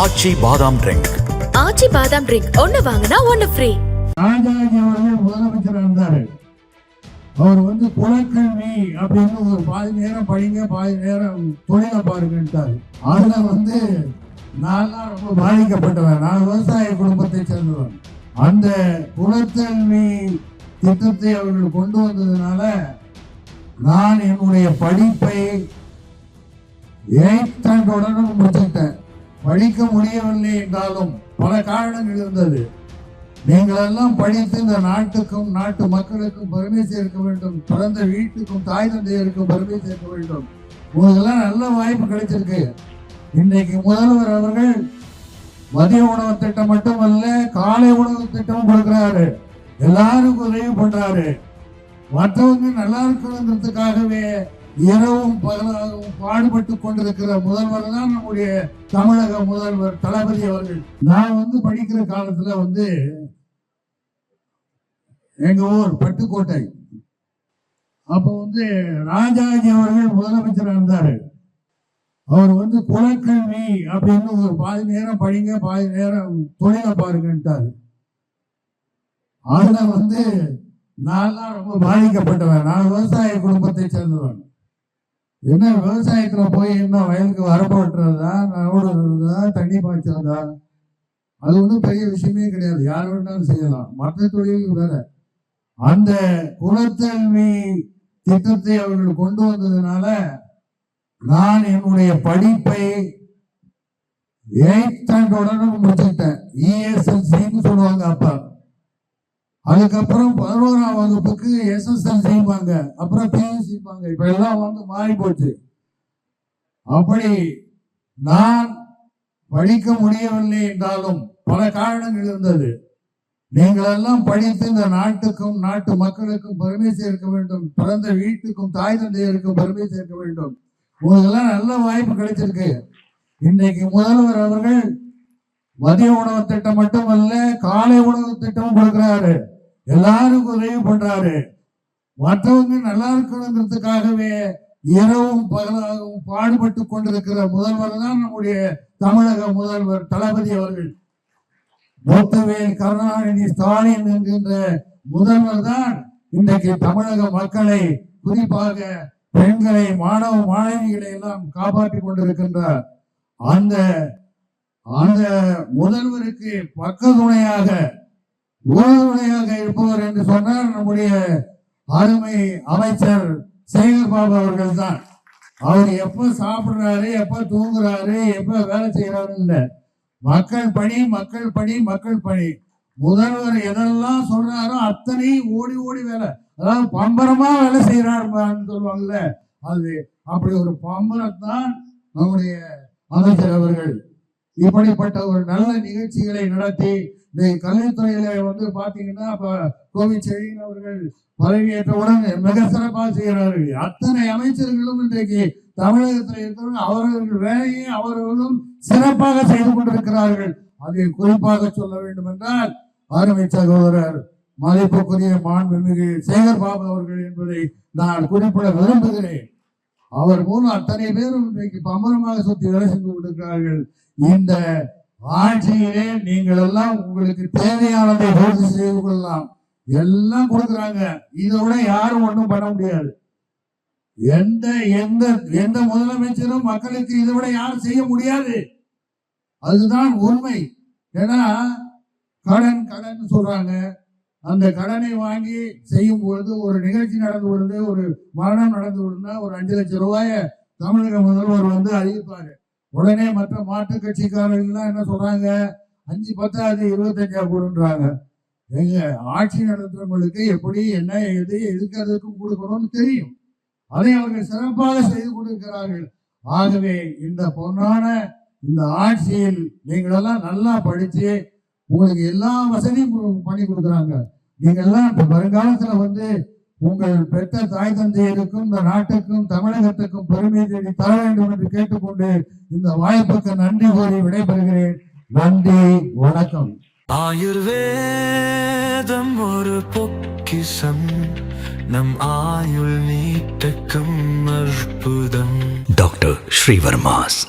ஆச்சி பாதாம் ட்ரிங்க் ஆச்சி பாதாம் ட்ரிங்க் ஒன்னு வாங்கினா ஒன்னு ஃப்ரீ ராஜாஜி அவர்கள் முதலமைச்சர் இருந்தாரு. அவர் வந்து குலக்கல்வி அப்படின்னு ஒரு பாதி நேரம் படிங்க பாதி நேரம் தொழிலை பாருங்கன்ட்டாரு. அதுல வந்து நான் தான் ரொம்ப பாதிக்கப்பட்டவன். நான் விவசாய குடும்பத்தை சேர்ந்தவன். அந்த குலக்கல்வி திட்டத்தை அவர்கள் கொண்டு வந்ததுனால நான் என்னுடைய படிப்பை எயிட் ஸ்டாண்டர்டுடன் முடிச்சுட்டேன் படிக்க முடியவில்லை என்றாலும் பல காரணங்கள் இருந்தது. நீங்கள் எல்லாம் படித்து இந்த நாட்டுக்கும் நாட்டு மக்களுக்கும் பெருமை சேர்க்க வேண்டும். பிறந்த வீட்டுக்கும் தாய் தந்தையருக்கும் பெருமை சேர்க்க வேண்டும். உங்களுக்கெல்லாம் நல்ல வாய்ப்பு கிடைச்சிருக்கு. இன்னைக்கு முதல்வர் அவர்கள் மதிய உணவு திட்டம் மட்டுமல்ல காலை உணவு திட்டம் கொடுக்கிறாரு. எல்லாருக்கும் உதவி பண்றாரு. மற்றவங்க நல்லா இருக்கணுங்கிறதுக்காகவே இரவும் பகலாகவும் பாடுபட்டு கொண்டிருக்கிற முதல்வர் தான் நம்முடைய தமிழக முதல்வர் தளபதி அவர்கள். நான் வந்து படிக்கிற காலத்துல வந்து எங்க ஊர் பட்டுக்கோட்டை. அப்போ வந்து ராஜாஜி அவர்கள் முதலமைச்சர் இருந்தாரு. அவர் வந்து குலக்கல்வி அப்படின்னு ஒரு பாதி நேரம் படிங்க பாதி நேரம் தொழிலை பாருங்கன்ட்டாரு. அதுல வந்து நான் தான் ரொம்ப பாதிக்கப்பட்டவன். நான் விவசாய குடும்பத்தை சேர்ந்தவன். என்ன விவசாயத்துல போய் என்ன வயலுக்கு வரப்போட்டுறதா வெட்டுறதா தண்ணி பாய்ச்சறதா? அது ஒன்றும் பெரிய விஷயமே கிடையாது. யார் வேணாலும் செய்யலாம். மற்ற தொழிலுக்கு வேற. அந்த குலத்தன்மை திட்டத்தை அவர்கள் கொண்டு வந்ததுனால நான் என்னுடைய படிப்பை எயிட் ஸ்டாண்டர்டுடன் முடிச்சுட்டேன் இஎஸ்எல்சின்னு சொல்லுவாங்க அப்பா. அதுக்கப்புறம் பதினோராம் வகுப்புக்கு எஸ்எஸ்எல்சிப்பாங்க அப்புறம் பியூசிப்பாங்க இப்ப எல்லாம் வந்து மாறி போச்சு அப்படி நான் படிக்க முடியவில்லை என்றாலும் பல காரணங்கள் இருந்தது. நீங்கள் எல்லாம் படித்து இந்த நாட்டுக்கும் நாட்டு மக்களுக்கும் பெருமை சேர்க்க வேண்டும். பிறந்த வீட்டுக்கும் தாய் தந்தையருக்கும் பெருமை சேர்க்க வேண்டும். உங்களுக்கெல்லாம் நல்ல வாய்ப்பு கிடைச்சிருக்கு. இன்னைக்கு முதல்வர் அவர்கள் மதிய உணவு திட்டம் மட்டுமல்ல காலை உணவு திட்டமும் கொடுக்கிறாரு. எல்லாருக்கும் உதவி பண்றாரு. மற்றவங்க நல்லா இருக்கணுங்கிறதுக்காகவே இரவும் பகலாகவும் பாடுபட்டு கொண்டிருக்கிற முதல்வர் தான் நம்முடைய தமிழக முதல்வர் தளபதி அவர்கள். மூத்தவேல் கருணாநிதி ஸ்டாலின் என்கின்ற முதல்வர் தான் இன்றைக்கு தமிழக மக்களை குறிப்பாக பெண்களை மாணவ மாணவிகளை எல்லாம் காப்பாற்றிக் கொண்டிருக்கின்றார். அந்த அந்த முதல்வருக்கு பக்கத்துணையாக உறுதுணையாக இருப்பவர் என்று சொன்னால் நம்முடைய அருமை அமைச்சர் சேகர் பாபு அவர்கள் தான் அவர் எப்ப சாப்பிடுறாரு எப்ப தூங்குறாரு எப்ப வேலை செய்யறாருன்னு இல்லை மக்கள் பணி மக்கள் பணி மக்கள் பணி. முதல்வர் எதெல்லாம் சொல்றாரோ அத்தனையும் ஓடி ஓடி வேலை. அதாவது பம்பரமா வேலை செய்யறாருன்னு சொல்லுவாங்கல்ல. அது அப்படி ஒரு பம்பரத்தான் நம்முடைய அமைச்சர் அவர்கள். இப்படிப்பட்ட ஒரு நல்ல நிகழ்ச்சிகளை நடத்தி இந்த கல்வித்துறையில வந்து பாத்தீங்கன்னா இப்ப செழியன் அவர்கள் பதவியேற்றவுடன் மிக சிறப்பாக செய்கிறார்கள். அத்தனை அமைச்சர்களும் இன்றைக்கு தமிழகத்தில் இருக்கிறவங்க அவர்கள் வேலையை அவர்களும் சிறப்பாக செய்து கொண்டிருக்கிறார்கள். அதை குறிப்பாக சொல்ல வேண்டும் என்றால் அருமை சகோதரர் மதிப்புக்குரிய மாண்புமிகு சேகர் பாபு அவர்கள் என்பதை நான் குறிப்பிட விரும்புகிறேன். அவர் மூலம் அத்தனை பேரும் இன்றைக்கு பம்பரமாக சுற்றி வேலை செஞ்சு கொண்டிருக்கிறார்கள். இந்த ஆட்சியிலே நீங்கள் எல்லாம் உங்களுக்கு தேவையானதை பூர்த்தி செய்து கொள்ளலாம். எல்லாம் கொடுக்குறாங்க. இதை விட யாரும் ஒன்றும் பண்ண முடியாது. எந்த எந்த எந்த முதலமைச்சரும் மக்களுக்கு இதை விட யாரும் செய்ய முடியாது. அதுதான் உண்மை. ஏன்னா கடன் கடன் சொல்றாங்க. அந்த கடனை வாங்கி செய்யும் பொழுது ஒரு நிகழ்ச்சி நடந்து வருது ஒரு மரணம் நடந்து வருதுன்னா ஒரு அஞ்சு லட்சம் ரூபாய தமிழக முதல்வர் வந்து அறிவிப்பாரு உடனே மற்ற மாற்றுக் கட்சிக்காரர்கள்லாம் என்ன சொல்றாங்க? அஞ்சு பத்தாவது இருபத்தஞ்சா கொடுன்றாங்க எங்க ஆட்சி நடத்துறவங்களுக்கு எப்படி என்ன எது எதுக்கிறதுக்கும் கொடுக்கணும்னு தெரியும். அதை அவர்கள் சிறப்பாக செய்து கொண்டிருக்கிறார்கள். ஆகவே இந்த பொன்னான இந்த ஆட்சியில் நீங்களெல்லாம் நல்லா படிச்சு உங்களுக்கு எல்லா வசதியும் பண்ணி கொடுக்குறாங்க. நீங்க எல்லாம் இப்ப வருங்காலத்துல வந்து உங்கள் பெற்ற தாய் தந்தையருக்கும் இந்த நாட்டுக்கும் தமிழகத்துக்கும் பெருமை தேடி தர வேண்டும் என்று கேட்டுக்கொண்டு இந்த வாய்ப்புக்கு நன்றி கூறி விடைபெறுகிறேன். நன்றி வணக்கம். ஆயுர்வேதம் ஒரு பொக்கிஷம். நம் ஆயுள் நீட்டக்கும் அற்புதம். டாக்டர் ஸ்ரீவர்மாஸ்.